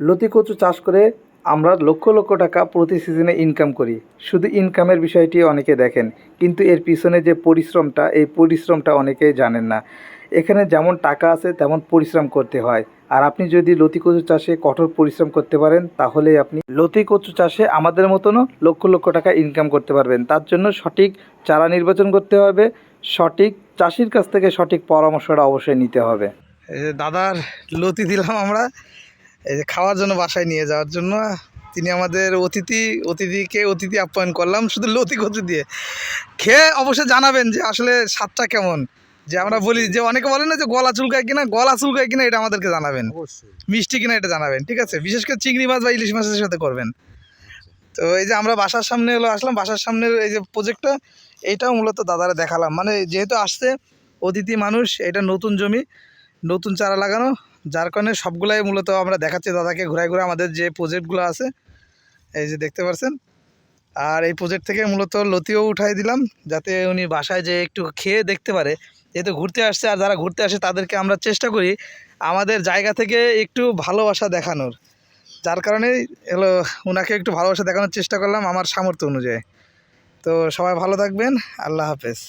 লতি কচু চাষ করে আমরা লক্ষ লক্ষ টাকা প্রতি সিজনে ইনকাম করি। শুধু ইনকামের বিষয়টি অনেকে দেখেন, কিন্তু এর পিছনে যে পরিশ্রমটা, এই পরিশ্রমটা অনেকেই জানেন না। এখানে যেমন টাকা আছে, তেমন পরিশ্রম করতে হয়। আর আপনি যদি লতি কচু চাষে কঠোর পরিশ্রম করতে পারেন তাহলে আপনি লতি কচু চাষে আমাদের মতনও লক্ষ লক্ষ টাকা ইনকাম করতে পারবেন। তার জন্য সঠিক চারা নির্বাচন করতে হবে, সঠিক চাষির কাছ থেকে সঠিক পরামর্শটা অবশ্যই নিতে হবে। দাদার লতি দিলাম আমরা। এই যে খাওয়ার জন্য বাসায় নিয়ে যাওয়ার জন্য তিনি আমাদের অতিথি অতিথিকে অতিথি আপ্যায়ন করলাম শুধু লতি কচু দিয়ে। খেয়ে অবশ্যই জানাবেন যে আসলে স্বাদটা কেমন। যে আমরা বলি যে অনেকে বলেন না যে গলা চুলকায় কিনা গলা চুলকায় কিনা এটা আমাদেরকে জানাবেন। মিষ্টি কিনা এটা জানাবেন ঠিক আছে? বিশেষ করে চিংড়ি মাছ বা ইলিশ মাছের সাথে করবেন। তো এই যে আমরা বাসার সামনে হলো আসলাম বাসার সামনের এই যে প্রজেক্টটা এইটাও মূলত দাদারা দেখালাম। মানে যেহেতু আসছে অতিথি মানুষ এটা নতুন জমি নতুন চারা লাগানো যার কারণে সবগুলাই মূলত আমরা দেখাচ্ছি দাদাকে ঘুরায় ঘুরে আমাদের যে প্রজেক্টগুলো আছে। এই যে দেখতে পাচ্ছেন আর এই প্রজেক্ট থেকে মূলত লতিও উঠাই দিলাম, যাতে উনি বাসায় যে একটু খেয়ে দেখতে পারে। যেহেতু ঘুরতে আসছে আর যারা ঘুরতে আসে তাদেরকে আমরা চেষ্টা করি আমাদের জায়গা থেকে একটু ভালোবাসা দেখানোর। যার কারণে এলো ওনাকে একটু ভালোবাসা দেখানোর চেষ্টা করলাম আমার সামর্থ্য অনুযায়ী। তো সবাই ভালো থাকবেন, আল্লাহ হাফেজ।